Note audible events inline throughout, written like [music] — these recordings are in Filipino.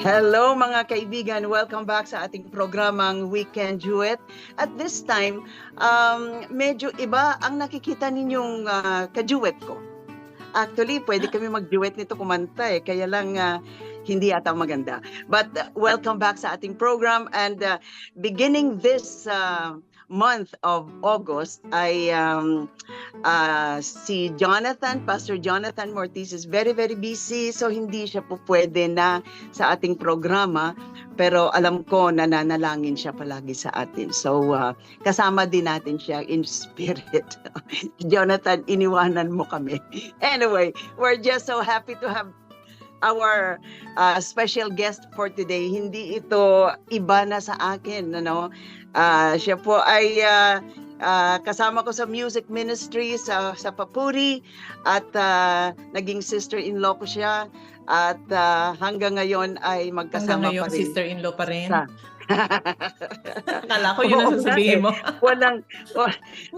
Hello mga kaibigan, welcome back sa ating programang Weekend Duet. At this time, um, medyo iba ang nakikita ninyong uh, ka-duet ko. Actually, pwede kami mag-duet nito kumanta eh, kaya lang uh, hindi ata maganda. But uh, welcome back sa ating program and uh, beginning this uh, month of August ay um, uh, si Jonathan, Pastor Jonathan Mortiz is very very busy so hindi siya po pwede na sa ating programa pero alam ko nananalangin siya palagi sa atin. So uh, kasama din natin siya in spirit. [laughs] Jonathan, iniwanan mo kami. [laughs] Anyway, we're just so happy to have our uh, special guest for today. Hindi ito iba na sa akin, ano? Uh, siya po ay uh, uh, kasama ko sa music ministry sa sa Papuri at uh, naging sister-in-law ko siya at uh, hanggang ngayon ay magkasama Hanggang ngayon, pa rin. sister-in-law pa rin. Sa- [laughs] Akala ko yun ang sasabihin mo. [laughs] walang uh,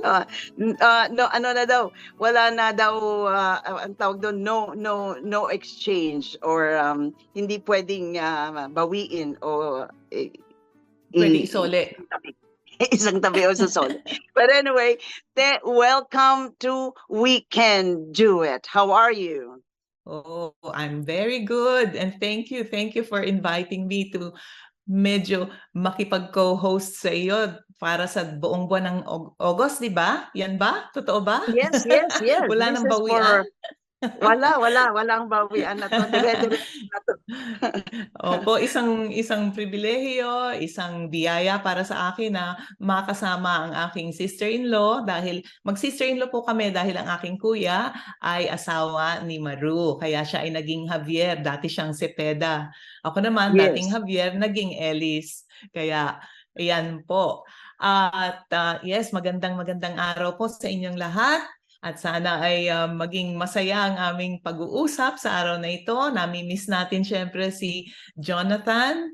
uh, no ano na daw wala na daw uh, ang tawag doon no no no exchange or um, hindi pwedeng uh, bawiin o eh, Pwede isole. [laughs] isang tabi o sa sol. But anyway, te, welcome to Weekend Do It. How are you? Oh, I'm very good. And thank you. Thank you for inviting me to medyo makipag-co-host sa iyo para sa buong buwan ng Aug- August, di ba? Yan ba? Totoo ba? Yes, yes, [laughs] yes. Wala This nang bawian. for- wala, wala, walang bawian na to. Na to. Opo, isang isang pribilehiyo, isang biyaya para sa akin na makasama ang aking sister-in-law dahil mag-sister-in-law po kami dahil ang aking kuya ay asawa ni Maru. Kaya siya ay naging Javier, dati siyang Cepeda. Ako naman, Yes. dating Javier, naging Ellis. Kaya, ayan po. At ah, yes, magandang magandang araw po sa inyong lahat. At sana ay ah, maging masaya ang aming pag-uusap sa araw na ito. Nami-miss natin syempre si Jonathan.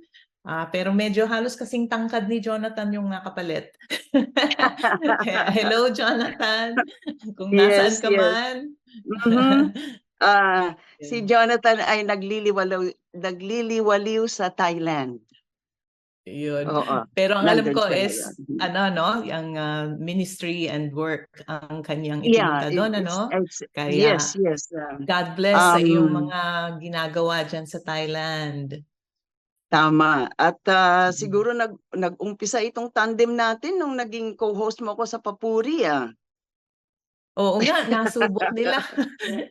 Ah, pero medyo halos kasing tangkad ni Jonathan yung nakapalit. [laughs] Hello Jonathan. Kung nasaan Yes, ka yes. man. Mhm. Ah, [laughs] si Jonathan ay nagliliwalaw nagliliwaliw sa Thailand. Yun. Oo. Pero ang alam ko is ngayon. ano no, yung ah, ministry and work ang kanyang Yeah, itinta doon it's- ano. it's- Kaya- yes, yes. ah, God bless sa iyong Um, mga ginagawa diyan sa Thailand. tama. At Mhm. siguro nag nag-umpisa itong tandem natin nung naging co-host mo ko sa Papuri ah. Oo nga, nasubok [laughs] nila.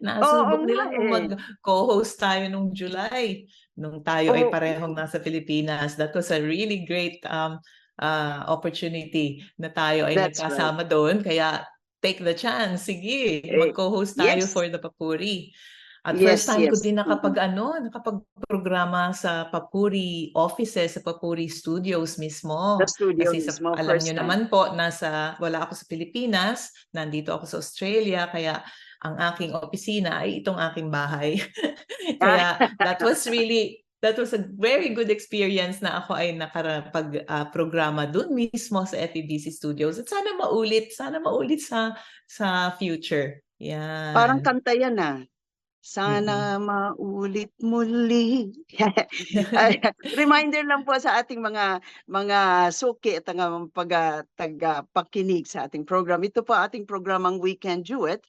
nasubok Oo nila nga nung eh. mag-co-host tayo nung July. Nung tayo ay Oo. parehong nasa Pilipinas. That was a really great um, uh, opportunity na tayo ay That's nagkasama doon. Kaya take the chance. Sige, Eh, mag-co-host tayo yes. for the Papuri. At Yes, first time ko yes. din nakapag ano, nakapag-programa sa Papuri offices, sa Papuri studios mismo. The studio Kasi sa, mismo, alam time. naman po, nasa, wala ako sa Pilipinas, nandito ako sa Australia, kaya ang aking opisina ay itong aking bahay. [laughs] kaya [laughs] that was really, that was a very good experience na ako ay nakapag-programa dun mismo sa FEBC Studios. At sana maulit, sana maulit sa sa future. Yan. Parang kanta yan ah. Sana maulit muli. [laughs] Reminder lang po sa ating mga mga suki at ang pag taga pakinig sa ating program. Ito po ating programang Weekend Duet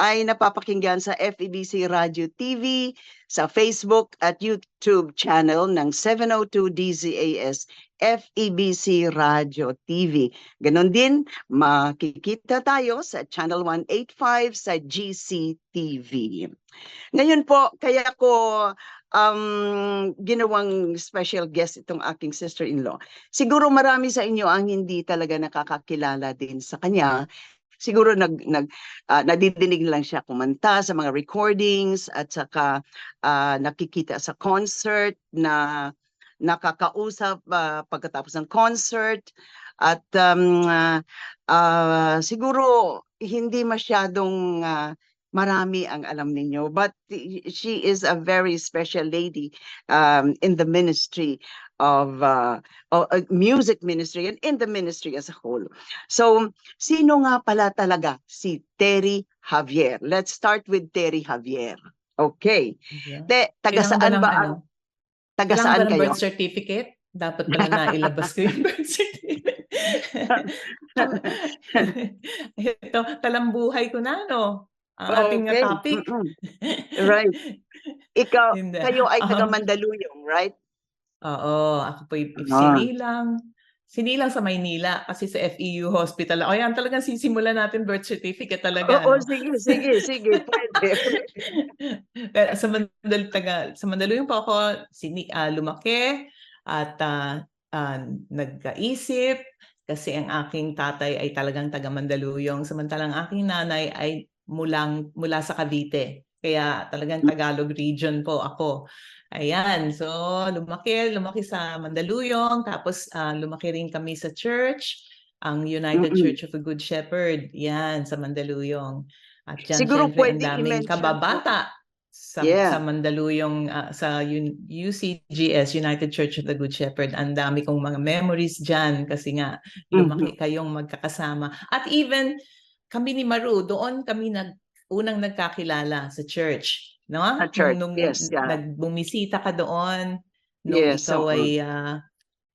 ay napapakinggan sa FEBC Radio TV, sa Facebook at YouTube channel ng 702 DZAS FEBC Radio TV. Ganon din, makikita tayo sa Channel 185 sa GCTV. Ngayon po, kaya ko um, ginawang special guest itong aking sister-in-law. Siguro marami sa inyo ang hindi talaga nakakakilala din sa kanya. Siguro nag, nag, ah, nadidinig lang siya kumanta sa mga recordings at saka ah, nakikita sa concert na nakakausap ah, pagkatapos ng concert At um, ah, ah, siguro hindi masyadong ah, marami ang alam ninyo but she is a very special lady um, in the ministry of uh, uh, music ministry and in the ministry as a whole. So, sino nga pala talaga si Terry Javier? Let's start with Terry Javier. Okay. Yeah. Te, taga Kailangan saan ba ano? Taga Kailangan saan kayo? birth certificate? Dapat pala [laughs] na ilabas ko yung birth certificate. [laughs] Ito, talambuhay ko na, no? Ang ating Okay. topic. Mm-mm. Right. Ikaw, kayo ay taga Um, Mandaluyong, right? Oo, ako po y- Ah. sinilang. Sinilang sa Maynila kasi sa FEU Hospital. O yan, talagang sisimulan natin birth certificate talaga. Oo, no? sige, sige, sige, [laughs] pwede. Pero sa Mandal taga sa Mandaluyong po ako sini ah, lumaki at ah, ah, nagkaisip kasi ang aking tatay ay talagang taga Mandaluyong samantalang aking nanay ay mulang mula sa Cavite. Kaya talagang Tagalog region po ako. Ayan, so lumaki, lumaki sa Mandaluyong, tapos ah, lumaki rin kami sa church, ang United. Church of the Good Shepherd, yan, sa Mandaluyong. At dyan, Siguro syempre, ang daming kababata sa, Yeah. sa Mandaluyong, ah, sa UCGS, United Church of the Good Shepherd. Ang dami kong mga memories dyan kasi nga lumaki kayong magkakasama. At even kami ni Maru, doon kami nag, unang nagkakilala sa church. No? Sa church, Nung, yes, yeah. nagbumisita ka doon, nung Yes, ikaw oo. ay, ah,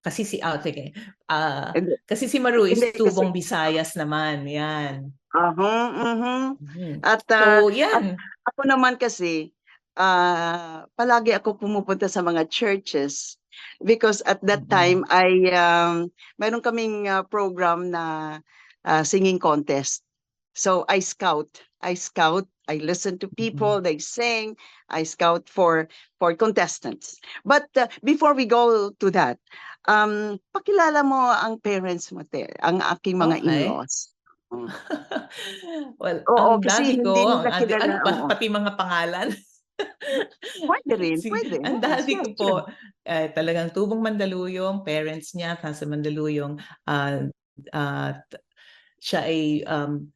kasi si, ah, sige, ah, Hindi. kasi si Maru is Hindi, kasi- tubong Visayas naman, yan. Aha, mhm. Mhm. At ah, So, yan. ako naman kasi, ah, palagi ako pumupunta sa mga churches because at that Mhm. time ay um, mayroon kaming ah, program na ah, singing contest. So I scout, I scout, I listen to people, they sing, I scout for for contestants. But ah, before we go to that, um, pakilala mo ang parents mo, te, ang aking mga Okay. in-laws. Mm. [laughs] well, Oo, ang kasi daddy ko, hindi ang adi- ano pa, pati mga pangalan. Pwede rin, Si- pwede. Ang yes, ko po, eh, talagang tubong Mandaluyong, parents niya nasa Mandaluyong, ah, at siya ay um,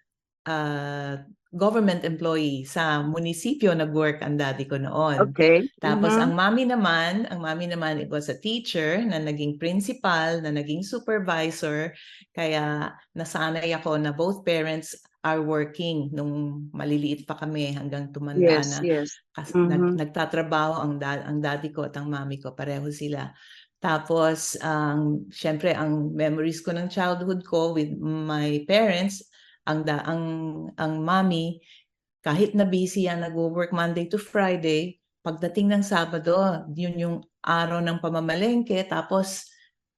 ah, government employee sa munisipyo nag-work ang daddy ko noon. Okay. Tapos Mhm. ang mami naman, ang mami naman it was a teacher na naging principal, na naging supervisor. Kaya nasanay ako na both parents are working nung maliliit pa kami hanggang tumanda Yes, na. yes. Kasi nag- Mhm. nagtatrabaho ang, da- ang daddy ko at ang mami ko, pareho sila. Tapos, ang syempre, ang memories ko ng childhood ko with my parents, ang, da- ang, ang mami, kahit na busy yan, nag-work Monday to Friday, pagdating ng Sabado, yun yung araw ng pamamalengke, tapos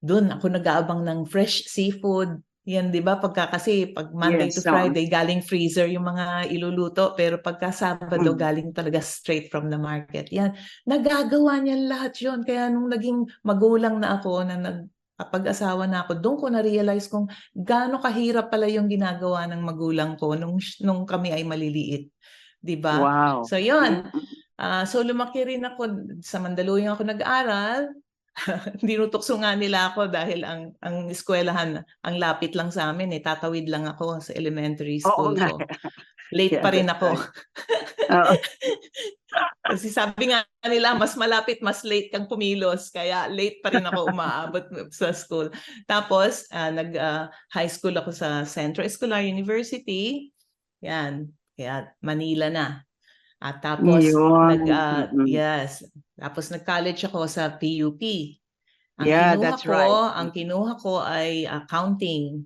doon ako nag-aabang ng fresh seafood. Yan, di ba? Pagka kasi, pag Monday Yes, to oo. Friday, galing freezer yung mga iluluto, pero pagka Sabado, Mm. galing talaga straight from the market. Yan, nagagawa niya lahat yon Kaya nung naging magulang na ako, na nag pag-asawa na ako, doon ko na-realize kung gaano kahirap pala yung ginagawa ng magulang ko nung, nung kami ay maliliit. Di ba? Wow. So, yun. Ah, so lumaki rin ako sa Mandaluyong ako nag-aral. [laughs] Dinutokso nga nila ako dahil ang ang eskwelahan ang lapit lang sa amin eh. Tatawid lang ako sa elementary Oo school nga. ko. Late Yeah, pa rin ako. Oo. [laughs] Kasi sabi nga nila, mas malapit, mas late kang pumilos. Kaya late pa rin ako umaabot sa school. Tapos, ah, nag-high school ako sa Centro Escolar University. Yan. Kaya Manila na. At tapos, Yun. nag, ah, Mm-mm. yes. Tapos nag-college ako sa PUP. Ang Yeah, kinuha that's ko, right. ang kinuha ko ay accounting.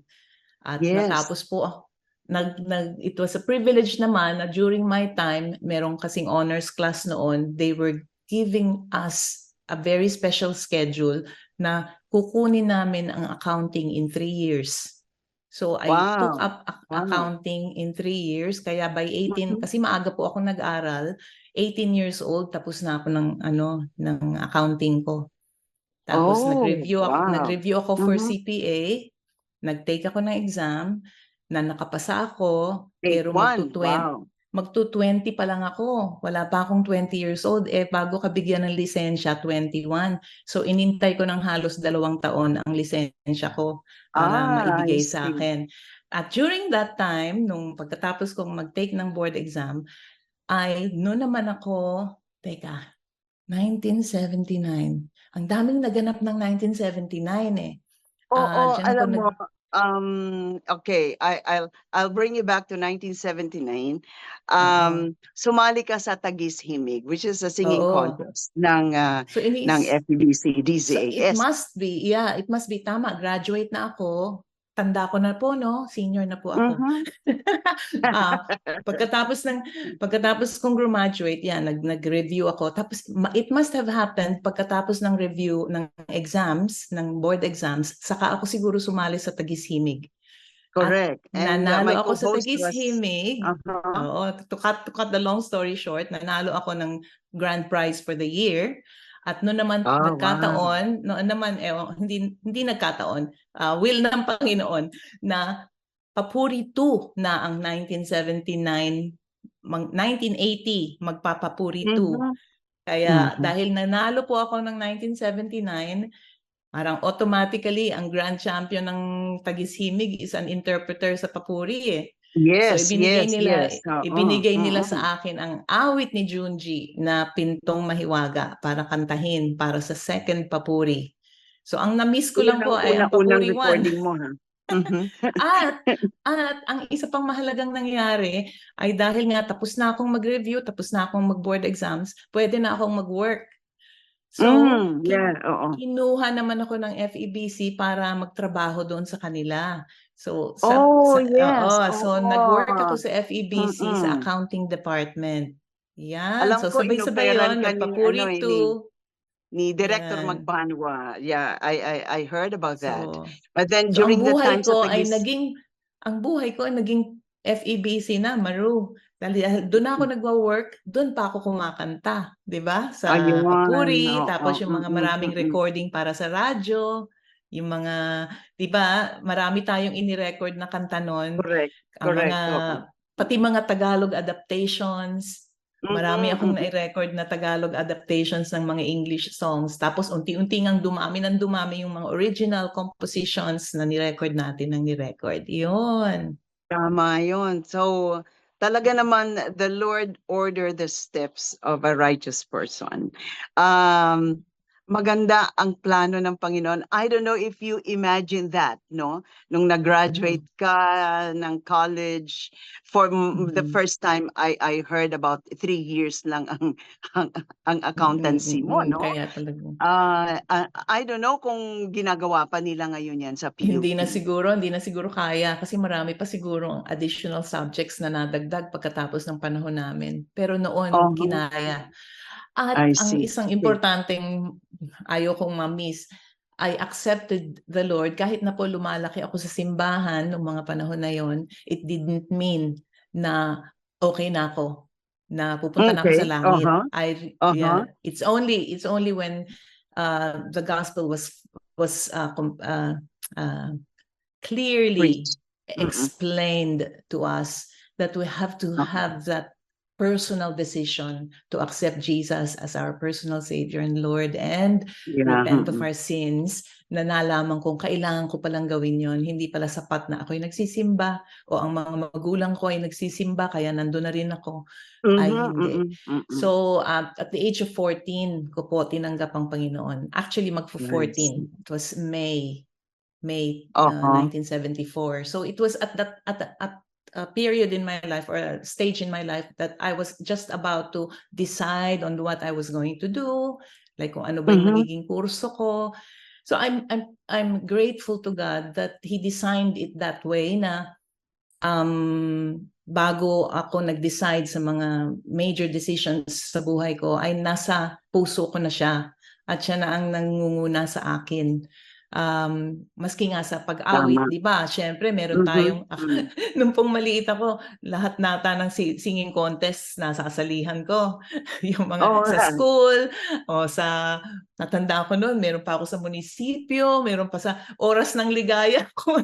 At Yes. natapos po ako nag, nag, it was a privilege naman na during my time, merong kasing honors class noon, they were giving us a very special schedule na kukunin namin ang accounting in three years. So I took Wow. up ac- Wow. accounting in three years, kaya by 18, Mhm. kasi maaga po ako nag-aral, 18 years old, tapos na ako ng, ano, ng accounting ko. Tapos Oh, nag-review ako, wow. nag-review ako for Mhm. CPA, nag-take ako ng exam, na nakapasa ako, pero one. magtu-twen- Wow. magto 20 pa lang ako. Wala pa akong 20 years old. Eh, bago ka bigyan ng lisensya, 21. So, inintay ko ng halos dalawang taon ang lisensya ko para Ah, maibigay sa akin. At during that time, nung pagkatapos kong mag-take ng board exam, ay noon naman ako, teka, 1979. Ang daming naganap ng 1979 eh. Oo, Ah, dyan ako alam nag- mo, um, okay, I, I'll, I'll bring you back to 1979. Um, sumali ka sa Tagis Himig, which is a singing Oo. contest ng, uh, So, ini ng FEBC, So, it DZAS. must be, yeah, it must be tama. Graduate na ako. Tanda ko na po, no? Senior na po ako. Mhm. [laughs] Ah, pagkatapos ng pagkatapos kong graduate, yan, nag nag-review ako. Tapos it must have happened pagkatapos ng review ng exams, ng board exams, saka ako siguro sumali sa Tagis Himig. Correct. And uh, Nanalo ako sa co-host Tagis was-. Uh-huh. Oo, to cut, to cut the long story short, nanalo ako ng grand prize for the year. At noon naman wow. nagkataon, noon naman eh, hindi hindi nagkataon, ah, will ng Panginoon na Papuri 2 na ang 1979 mang- 1980 magpapapuri 2. Mhm. Kaya Mhm. dahil nanalo po ako ng 1979, parang automatically ang grand champion ng Tagisimig is an interpreter sa papuri eh. Yes, so ibinigay yes, nila yes. Oo, ibinigay nila oo. sa akin ang awit ni Junji na Pintong Mahiwaga para kantahin para sa second papuri. So ang na-miss ko lang po ay ang papuri 1. recording mo, ha? Mhm. [laughs] At, at ang isa pang mahalagang nangyari ay dahil nga tapos na akong mag-review, tapos na akong mag-board exams, pwede na akong mag-work. So, Mm, yeah, oo. kinuha naman ako ng FEBC para magtrabaho doon sa kanila. So, sa, Oh, sa- yes, oo, so oo. nag-work ako sa FEBC sa Mm-mm. accounting department. Yan. Alam so, ko, sabay-sabay yun. Nagpapuri ano, eh, to. Ni Director Yan. Magbanwa. Yeah, I, I, I heard about that. So, But then So during ang the buhay time ko sa ay Taguig, naging ang buhay ko ay naging FEBC na, Maru. Dahil doon ako nagwa-work, doon pa ako kumakanta, 'di ba? Sa Ayun, Papuri, oo, tapos yung mga maraming recording para sa radyo, yung mga 'di ba? Marami tayong ini-record na kanta noon. correct, Ang correct. mga pati mga Tagalog adaptations, Marami akong na-record na Tagalog adaptations ng mga English songs. Tapos unti-unti ngang dumami ng dumami yung mga original compositions na ni-record natin ng ni-record. Yun. Tama yun. So, talaga naman, the Lord order the steps of a righteous person. Um, maganda ang plano ng Panginoon. I don't know if you imagine that, no? Nung nag-graduate ka ng college, for the Mhm. first time I I heard about three years lang ang ang, ang accountancy mo, Mm, mm, no? Kaya talaga. Ah, I don't know kung ginagawa pa nila ngayon yan sa PUP. Hindi na siguro, hindi na siguro kaya kasi marami pa siguro ang additional subjects na nadagdag pagkatapos ng panahon namin. Pero noon, Oo. kinaya. At I ang see. isang Okay. importanteng ayaw kong ma-miss, I accepted the Lord kahit na po lumalaki ako sa simbahan noong mga panahon na yon, it didn't mean na okay na ako na pupunta na ako Okay, sa langit. uh-huh, I uh-huh. yeah, it's only it's only when uh, the gospel was was uh, uh, uh, clearly Preached. Mm-mm. explained to us that we have to Uh-huh. have that personal decision to accept Jesus as our personal Savior and Lord and Yeah. repent of our sins na nalaman kong kailangan ko palang gawin yon hindi pala sapat na ako'y nagsisimba o ang mga magulang ko ay nagsisimba kaya nandun na rin ako ay Mhm, hindi. mm-mm. So, uh, at the age of 14 ko po tinanggap ang Panginoon. Actually, magpo-14. It was May, May uh, Uh-huh. 1974. So, it was at that at, at a period in my life or a stage in my life that I was just about to decide on what I was going to do, like kung ano ba yung Mhm. magiging kurso ko. So, I'm I'm I'm grateful to God that He designed it that way na um, bago ako nag-decide sa mga major decisions sa buhay ko, ay nasa puso ko na siya. At siya na ang nangunguna sa akin. Um, maski nga sa pag-awit, di ba? Siyempre, meron Mhm, tayong, mm. [laughs] nung pong maliit ako, lahat nata ng si- singing contest, nasasalihan ko. [laughs] yung mga Oo sa school, o sa, natanda ko noon, meron pa ako sa munisipyo, meron pa sa oras ng ligaya [laughs] ko,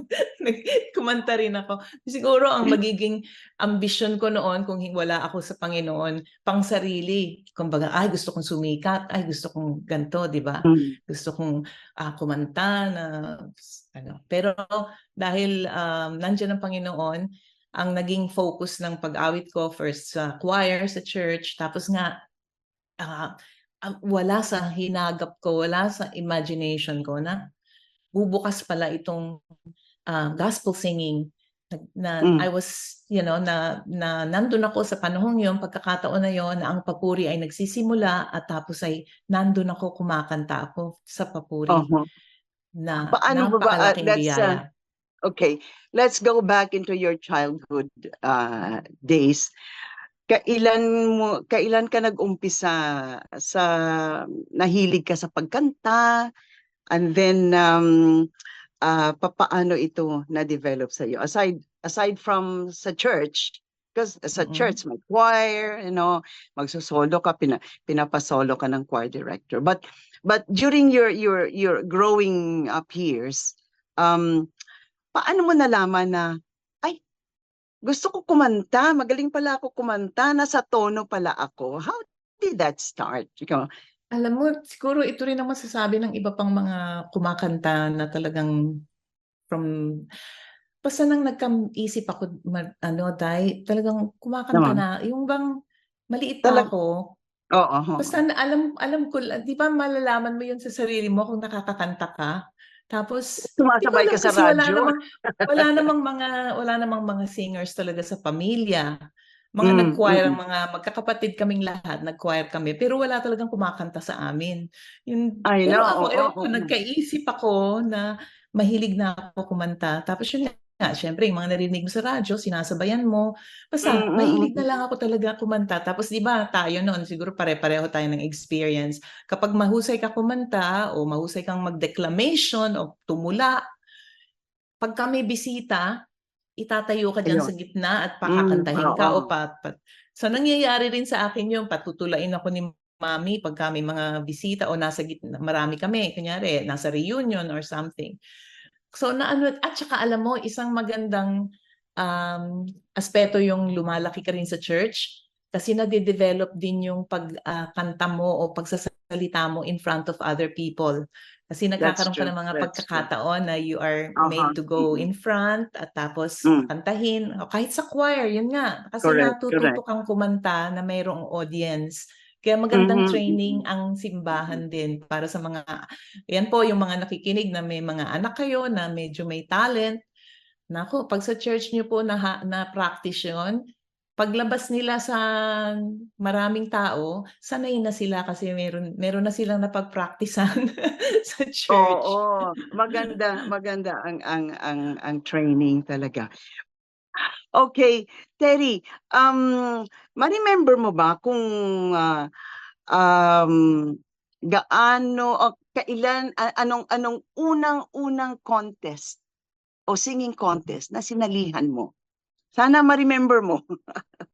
kumanta rin ako. Siguro ang magiging ambisyon ko noon kung wala ako sa Panginoon, pang sarili. Kumbaga, ay gusto kong sumikat, ay gusto kong ganto, di ba? Mm. Gusto kong ah, kumanta na ano. Pero dahil um, nandiyan ang Panginoon, ang naging focus ng pag-awit ko first sa choir sa church, tapos nga ah, wala sa hinagap ko, wala sa imagination ko na bubukas pala itong ah, gospel singing na, na Mm. I was, you know, na, na nandun ako sa panahong yon pagkakataon na yon na ang papuri ay nagsisimula at tapos ay nandun ako, kumakanta ako sa papuri Oho. Na Paano ba ba, napakalaking that's, ah, Okay, let's go back into your childhood uh, days. Kailan mo kailan ka nag-umpisa sa nahilig ka sa pagkanta? And then um ah, papaano ito na-develop sa iyo aside aside from sa church because sa Mm. church may choir you know magsosolo ka pina, pinapasolo ka ng choir director but but during your your your growing up years um paano mo nalaman na, ay, gusto ko kumanta, magaling pala ako kumanta, nasa tono pala ako. How did that start? Ikaw, Alam mo, siguro ito rin ang masasabi ng iba pang mga kumakanta na talagang from basta nang nagka-isip ako ma- ano dai talagang kumakanta Naman. na yung bang maliit pa Talag- ako oo, oo. basta na- alam alam ko di ba malalaman mo yun sa sarili mo kung nakakakanta ka tapos Sumasabay Hindi ko ka alam sa kasi wala radyo. namang [laughs] wala namang mga wala namang mga singers talaga sa pamilya. Mga Mm, nag-choir mm, ang mga magkakapatid kaming lahat, nag-choir kami, pero wala talagang kumakanta sa amin. Yun, I pero know, ako, oo, ewan ko, oo. nagkaisip ako na mahilig na ako kumanta. Tapos yun nga, syempre, yung mga narinig mo sa radyo, sinasabayan mo. Basta, Mm, mm, mahilig mm. na lang ako talaga kumanta. Tapos di ba tayo noon, siguro pare-pareho tayo ng experience. Kapag mahusay ka kumanta o mahusay kang mag-declamation o tumula, pagka may bisita, itatayo ka dyan Ayun. sa gitna at pakakantahin Mm, ka o pat, pat. So nangyayari rin sa akin yung patutulain ako ni mami pagka may mga bisita o nasa gitna, marami kami, kunyari, nasa reunion or something. So na ano, at saka alam mo, isang magandang um, aspeto yung lumalaki ka rin sa church kasi nade-develop din yung pagkanta mo o pagsasalita mo in front of other people. Kasi nagkakaroon ka true, ng mga that's true. pagkakataon na you are Aha, made to go mm. in front at tapos Mm. kantahin. O kahit sa choir, yun nga. Kasi Correct, natututo kang kumanta na mayroong audience. Kaya magandang Mhm, training ang simbahan din para sa mga, yan po yung mga nakikinig na may mga anak kayo na medyo may talent. Nako, pag sa church niyo po na, na practice yun, paglabas nila sa maraming tao, sanay na sila kasi meron meron na silang napagpraktisan [laughs] sa church. Oo, maganda, maganda ang ang ang ang training talaga. Okay, Terry, um, ma-remember mo ba kung ah, um, gaano o kailan anong anong unang-unang contest o singing contest na sinalihan mo? Sana ma-remember mo. [laughs]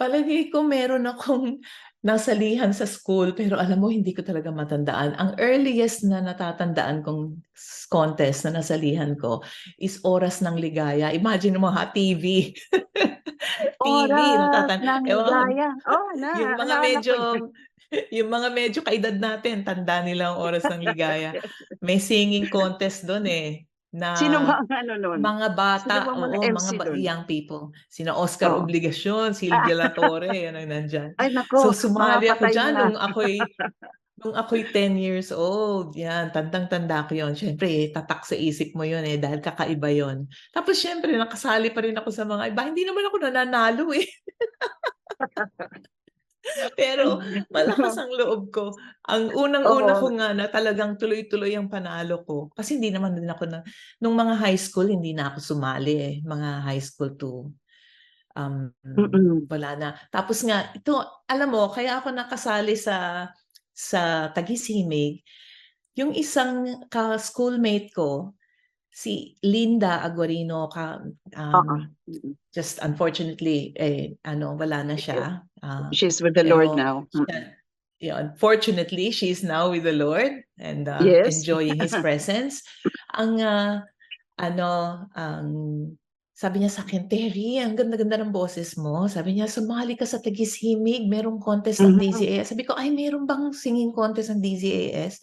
Palagay ko meron akong [laughs] nasalihan sa school pero alam mo hindi ko talaga matandaan. Ang earliest na natatandaan kong contest na nasalihan ko is Oras ng Ligaya. Imagine mo ha, TV. [laughs] TV, natatan- ng Ewan ko, ligaya. Oh, na, yung mga ko medyo yun. [laughs] yung mga medyo kaedad natin, tanda nila ang Oras ng Ligaya. May singing contest doon eh na Sino ba ang ano nun? mga bata, Sino ba mga oo, MC mga ba- dun? young people. Sina Oscar Oo. Obligacion, Silvia La Torre, [laughs] yan ang nandyan. Ay, nako. So sumali ako patay dyan na. nung ako'y [laughs] nung ako'y 10 years old. Yan, tandang-tanda ko yon. Siyempre, eh, tatak sa isip mo yon eh dahil kakaiba yon. Tapos siyempre, nakasali pa rin ako sa mga iba. Hindi naman ako nananalo eh. [laughs] [laughs] Pero malakas ang loob ko. Ang unang-una Oo. ko nga na talagang tuloy-tuloy ang panalo ko. Kasi hindi naman din ako na, nung mga high school, hindi na ako sumali eh. Mga high school to um, Mm-mm. wala na. Tapos nga, ito, alam mo, kaya ako nakasali sa sa Tagisimig yung isang ka-schoolmate ko, si Linda Aguarino, ka, um, Oo. just unfortunately, eh, ano, wala na siya. Ah, She's with the Lord now. siya- yun, fortunately, she's now with the Lord and uh, Yes. enjoying His [laughs] presence. Ang, ah, ano, ang, sabi niya sa akin, Terry, ang ganda-ganda ng boses mo. Sabi niya, sumali ka sa Tagishimig, merong contest ng Mhm. DZAS. Sabi ko, ay, meron bang singing contest ng DZAS?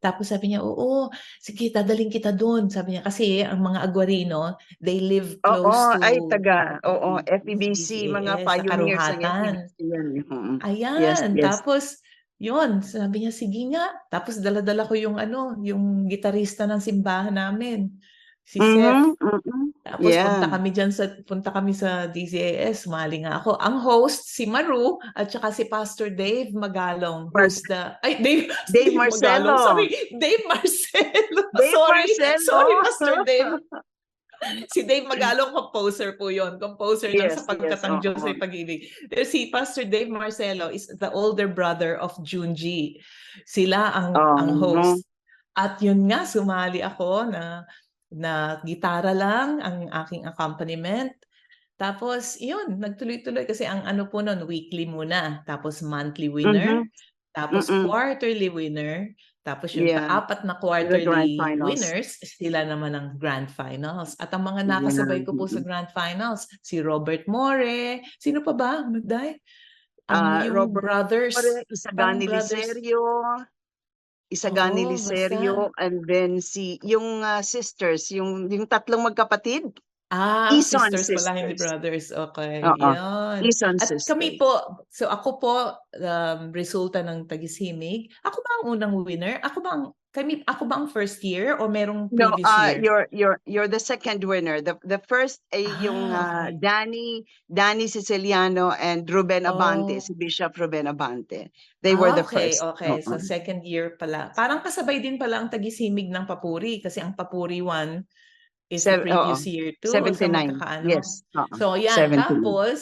Tapos sabi niya, oo, sige, dadaling kita doon. Sabi niya, kasi ang mga Aguarino, they live Oo, close to ay taga, oo, FEBC, mga DZAS, sa pioneers ng Karuhatan. Mm. Ayan, Yes, yes. tapos yun, sabi niya, sige nga. Tapos dala-dala ko yung ano, yung gitarista ng simbahan namin, si Seth. Mhm, mhm. Tapos punta Yeah. kami diyan sa punta kami sa DZAS, sumali nga ako. Ang host si Maru at saka si Pastor Dave Magalong, Mar- who's the ay [laughs] Dave Dave Magalong, Marcelo. sorry, Dave Marcelo. [laughs] Dave sorry, Marcelo. sorry Pastor Dave. [laughs] Si Dave Magalong, composer po yon Composer ng Yes, sapagkat yes, ang Diyos ay pag-ibig. Pero si Pastor Dave Marcelo is the older brother of Junji. Sila ang, ang Oh, host. At yun nga, sumali ako na na gitara lang ang aking accompaniment. Tapos, yun, nagtuloy-tuloy kasi ang ano po nun, weekly muna. Tapos monthly winner. Tapos Mm-mm. quarterly winner. Tapos yung Yeah. apat na quarterly winners, sila naman ang grand finals. At ang mga nakasabay ko po sa grand finals, si Robert More, sino pa ba, Magday? Ang yung Robert brothers, Isagani Liserio, Isagani Oo, Liserio, and then si, yung ah, sisters, yung, yung tatlong magkapatid, ah, Ison sisters pala, hindi sisters. brothers. Okay, Oo. yun. Ison At sisters. kami po, so ako po, um, resulta ng Tagisimig. Ako ba ang unang winner? Ako ba ang, kami, ako ba ang first year o merong No, previous uh, year? you're you're you're the second winner. The the first ay yung Ah, uh. Danny Danny Siciliano and Ruben Oh. Abante, si Bishop Ruben Abante. They were Ah, the okay, first. Okay, so Oo. second year pala. Parang kasabay din pala ang tagisimig ng Papuri kasi ang Papuri 1 is the Sev- previous oo. year too. So 79. magkakaano. Yes. oo. So yan, 79. tapos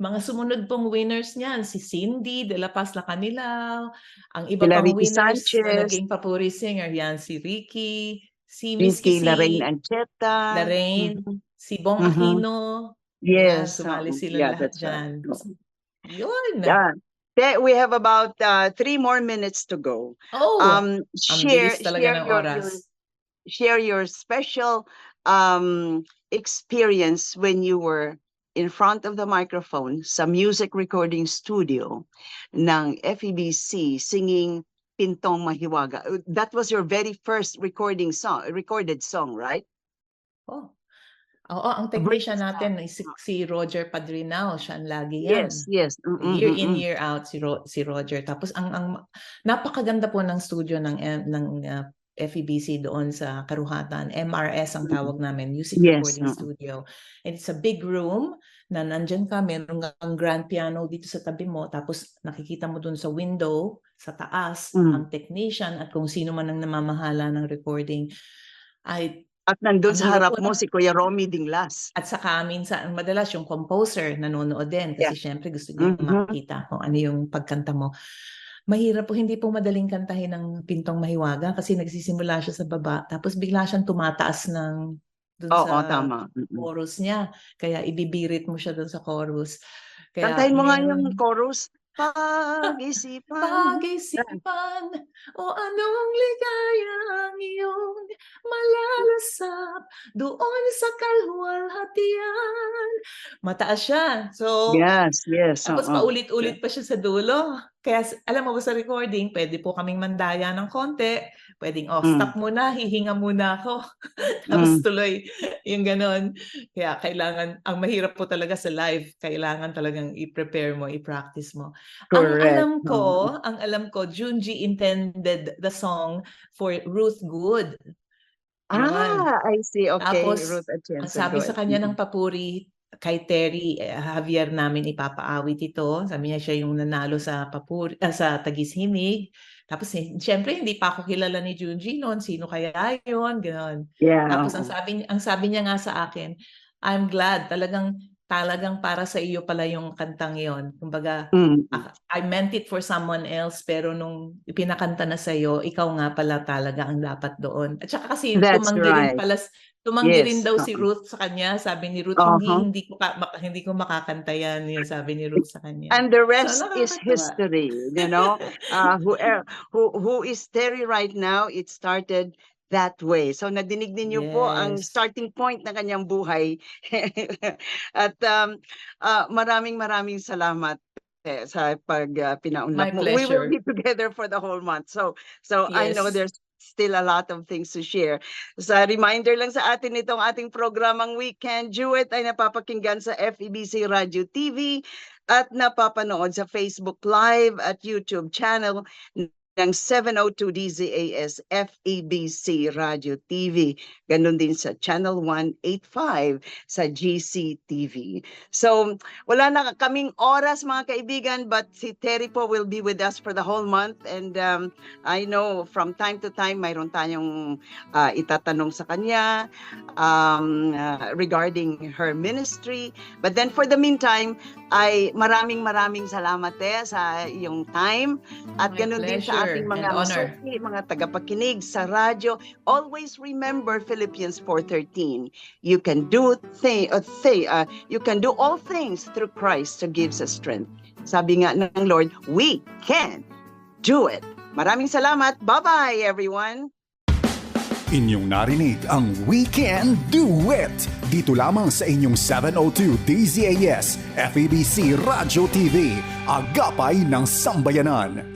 mga sumunod pong winners niyan, si Cindy de la Paz Lacanilaw, ang iba Sila pang Ricky winners na Sanchez. naging Papuri singer, yan si Ricky, si Miss Ricky Kisi, Lorraine Ancheta. Lorraine, Mhm. si Bong Mhm. Aquino, yan, Yes. sumali oo. sila yeah, lahat that's right. dyan. Oo. Yun. Yeah. Te- We have about uh, three more minutes to go. Oh, Um, ang share, bilis talaga share ng your, oras. your share your special um, experience when you were in front of the microphone sa music recording studio ng FEBC singing Pintong Mahiwaga. Uh, That was your very first recording song, recorded song, right? Oh. Oo, ang technician natin si, si Roger Padrinao, siya ang lagi yan. Yes, yes. Mm, mm, Year in, year out si, Ro- si Roger. Tapos ang ang napakaganda po ng studio ng M- ng uh, FEBC doon sa Karuhatan. MRS ang tawag namin, Music Yes, Recording oo. Studio. And it's a big room na nandyan ka, meron ang grand piano dito sa tabi mo, tapos nakikita mo doon sa window, sa taas, Mm. ang technician at kung sino man ang namamahala ng recording. Ay, At nandun sa harap mo si Kuya Romy Dinglas. At saka minsan, madalas yung composer nanonood din kasi syempre gusto niya Mhm. makita kung ano yung pagkanta mo. Mahirap po, hindi po madaling kantahin ng Pintong Mahiwaga kasi nagsisimula siya sa baba tapos bigla siyang tumataas ng dun Oo, sa tama. Chorus niya. Kaya ibibirit mo siya dun sa chorus. Kaya Kantahin mo nga yung chorus. Pag-isipan. Pag-isipan o anong ligaya ang iyong malalasap doon sa kalwalhatian. Mataas siya. So, Yes, yes. tapos oo. paulit-ulit pa siya sa dulo. Kaya alam mo ba sa recording, pwede po kaming mandaya ng konti. Pwedeng, oh, Mm. stop muna, hihinga muna ako. [laughs] Tapos Mm. tuloy, yung ganon. Kaya kailangan, ang mahirap po talaga sa live, kailangan talagang i-prepare mo, i-practice mo. Ang Correct. alam ko, Oo. ang alam ko, Junji intended the song for Ruth Good. Yun. Ah, I see. Okay. Tapos, Ruth Atienza, Ang sabi sa kanya ng papuri, kay Terry eh, Javier namin ipapaawit ito. Sabi niya siya yung nanalo sa papuri ah, sa Tagishimig. Tapos eh, syempre hindi pa ako kilala ni Junji noon, sino kaya 'yon, gano'n. Yeah. Tapos ang sabi ang sabi niya nga sa akin, I'm glad talagang talagang para sa iyo pala yung kantang yon. Kumbaga, Mm. ah, I meant it for someone else pero nung ipinakanta na sa iyo, ikaw nga pala talaga ang dapat doon. At saka kasi That's tumanggi rin right. pala tumanggi Yes, rin daw si. Ruth sa kanya. Sabi ni Ruth, hindi Uh-huh. hindi ko ka, mak- hindi ko makakanta yan, yung sabi ni Ruth sa kanya. And the rest So, is history, you know. [laughs] Uh, who, er- who, who is Terry right now, it started that way. So nadinig ninyo po ang Yes. starting point ng kanyang buhay. [laughs] At um, uh, maraming maraming salamat eh, sa pag uh, My pinaunlak mo. We will be together for the whole month. So so I know Yes. there's still a lot of things to share. Sa reminder lang sa atin itong ating programang Weekend Duet ay napapakinggan sa FEBC Radio TV at napapanood sa Facebook Live at YouTube channel ng 702 DZAS FEBC Radio TV. Ganon din sa Channel 185 sa GCTV. So, wala na kaming oras mga kaibigan but si Terry po will be with us for the whole month and um, I know from time to time mayroon tayong ah, itatanong sa kanya um, ah, regarding her ministry. But then for the meantime, ay maraming maraming salamat eh sa iyong time at My ganun din sa ating mga masuki, mga tagapakinig sa radyo. Always remember Philippians 4:13. You can do thing, uh, thi- uh, you can do all things through Christ who gives us strength. Sabi nga ng Lord, we can do it. Maraming salamat. Bye-bye everyone. Inyong narinig ang Weekend Duet dito lamang sa inyong 702 DZAS FEBC Radio TV, Agapay ng Sambayanan.